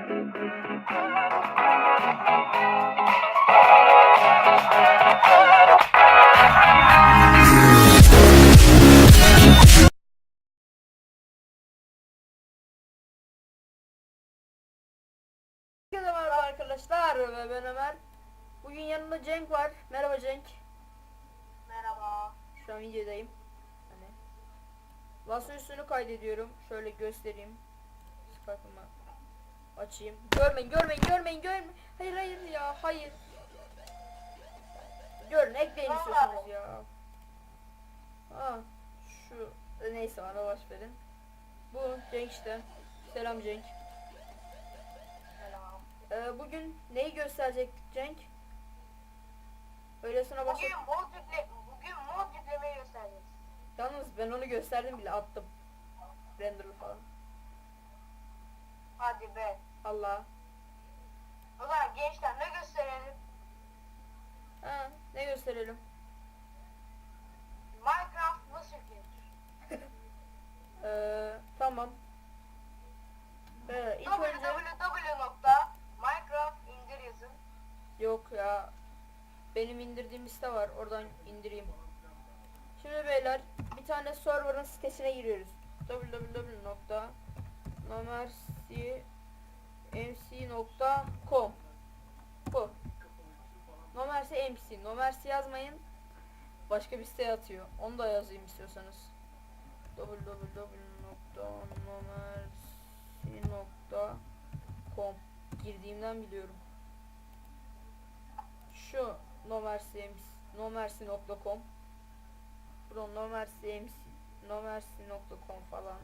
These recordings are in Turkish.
Herkese merhaba arkadaşlar ve ben Ömer. Bugün yanımda Cenk var. Merhaba Cenk. Merhaba. Şu an videodayım. Hani. Masa üstünü kaydediyorum. Şöyle göstereyim. Skype'ımı açayım. Görmeyin, görmeyin, görmeyin, görmeyin. Hayır, hayır ya, hayır. Görün, ekleyin istiyorsanız ya. Ha, şu neyse bana baş verin. Bu Cenk işte. Selam Cenk. Selam. Ee, bugün neyi gösterecek Cenk? Öylesine başla. Bugün mod yükle bugün mod yüklemeyi göstereceğiz. Yalnız ben onu gösterdim bile attım. Render'lı falan. Hadi be. Allah. O zaman gençler ne gösterelim? Ha, ne gösterelim? Minecraft nasıl yüklenir? Ee, tamam. Ee, ilk önce www.minecraft indir yazın. yok ya. Benim indirdiğim liste var. Oradan indireyim. Şimdi beyler bir tane server'ın sitesine giriyoruz. www.nomercmc.com Bu. Nomersi MC. Nomersi yazmayın. Başka bir siteye atıyor. Onu da yazayım istiyorsanız. www.nomersi.com Girdiğimden biliyorum. Şu nomersi nomersi.com Buradan nomersi nomersi.com falan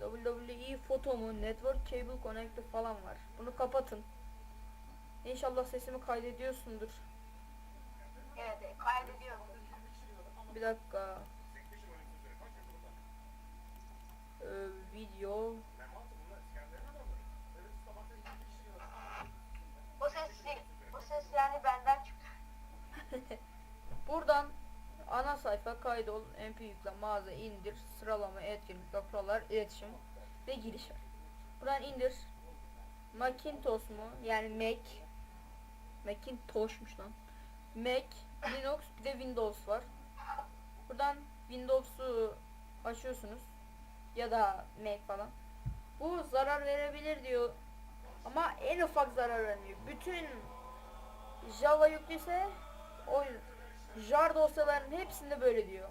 WWE foto mu network cable connector falan var. Bunu kapatın. İnşallah sesimi kaydediyorsundur. Evet kaydediyorum. Bir dakika. Ee, video O ses o ses yani benden çıktı. Buradan ana sayfa kaydol, mp yükle, mağaza indir, sıralama, etkinlik, raporlar, iletişim ve giriş var. Buradan indir. Macintosh mu? Yani Mac. Macintosh'muş lan. Mac, Linux bir de Windows var. Buradan Windows'u açıyorsunuz. Ya da Mac falan. Bu zarar verebilir diyor. Ama en ufak zarar vermiyor. Bütün Java yüklüyse o jar dosyaların hepsinde böyle diyor.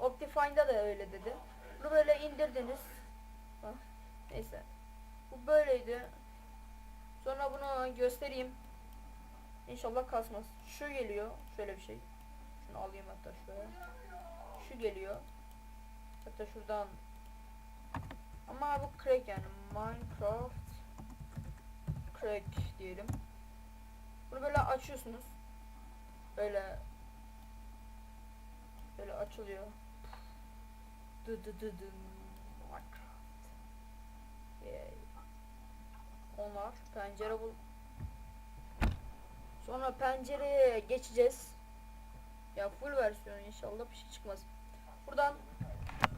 Optifine'da da öyle dedi. Bunu böyle indirdiniz. Hah, Neyse. Bu böyleydi. Sonra bunu göstereyim. İnşallah kasmaz. Şu geliyor. Şöyle bir şey. Şunu alayım hatta şöyle. Şu geliyor. Hatta şuradan. Ama bu crack yani. Minecraft crack diyelim. Bunu böyle açıyorsunuz. Böyle böyle açılıyor. Dı dı dı dı. Minecraft. Yay. Onlar pencere bul. Sonra pencereye geçeceğiz. Ya full versiyon inşallah bir şey çıkmaz. Buradan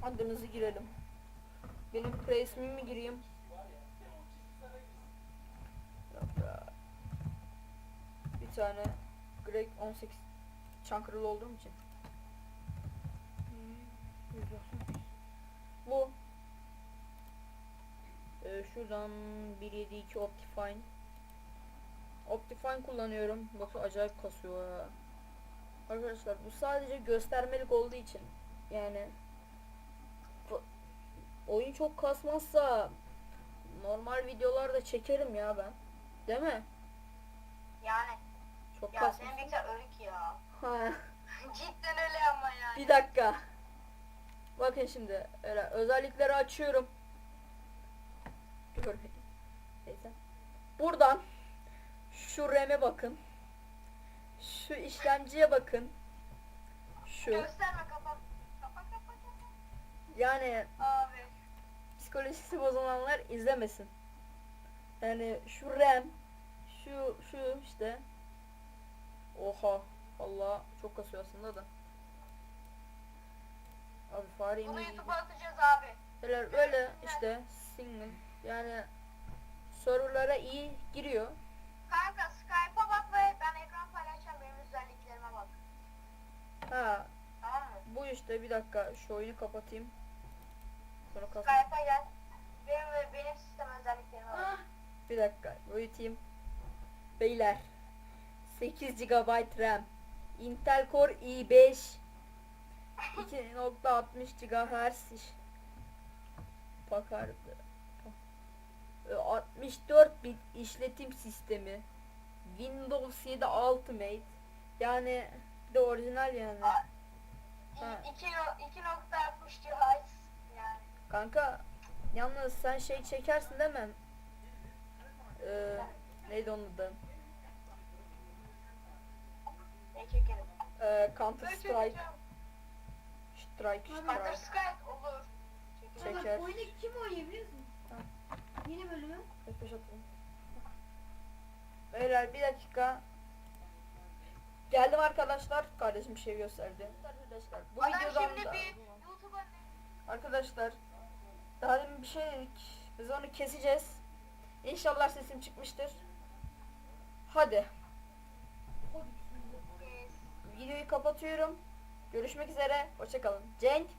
adınızı girelim. Benim resmimi gireyim. Bir tane Greg 18 Çankırılı olduğum için. Hmm, 198. Bu. Ee, şuradan 172 Optifine. Optifine kullanıyorum. Bakın acayip kasıyor ya. Arkadaşlar bu sadece göstermelik olduğu için yani oyun çok kasmazsa normal videolarda çekerim ya ben. Değil mi? Yani Çok ya kasmaz. senin bilgisayar ölük ya. Ha. Cidden öyle ama yani. Bir dakika. Bakın şimdi öyle özellikleri açıyorum. Dur. Neyse. Buradan şu RAM'e bakın. Şu işlemciye bakın. Şu. Gösterme kapat. Kapat kapat. Yani Abi. psikolojisi bozulanlar izlemesin. Yani şu RAM, şu şu işte. Oha, Allah çok kasıyor aslında da. Abi fare Bunu. YouTube'a atacağız abi. Böyle, böyle işte single yani serverlara iyi giriyor. Kanka Skype'a bak ve ben ekran paylaşacağım benim özelliklerime bak. Ha Tamam mı? bu işte bir dakika şu oyunu kapatayım. Sonra kapat. Skype'a gel. Benim ve benim sistem özelliklerime bak. Bir dakika uyutayım. Beyler 8 GB RAM Intel Core i5 2.60 GHz Pakardı. E, 64 bit işletim sistemi Windows 7 Ultimate yani bir de orijinal yani. Ha. 2.60 GHz yani. Kanka yalnız sen şey çekersin değil mi? Ee, neydi onun adı? Ne çekelim? Ee, Counter Strike. çekeceğim. Strike, Counter Strike. Strike olur. Çeker. Oyunu kim oynuyor biliyor musun? Tamam. Yeni bölümü. F5 atalım. Beyler bir dakika. Geldim arkadaşlar. Kardeşim bir şey gösterdi. Arkadaşlar bu Adam videodan şimdi da bir YouTube'a arkadaşlar daha demin bir şey dedik. Biz onu keseceğiz. İnşallah sesim çıkmıştır. Hadi. Videoyu kapatıyorum. Görüşmek üzere. Hoşçakalın. Cenk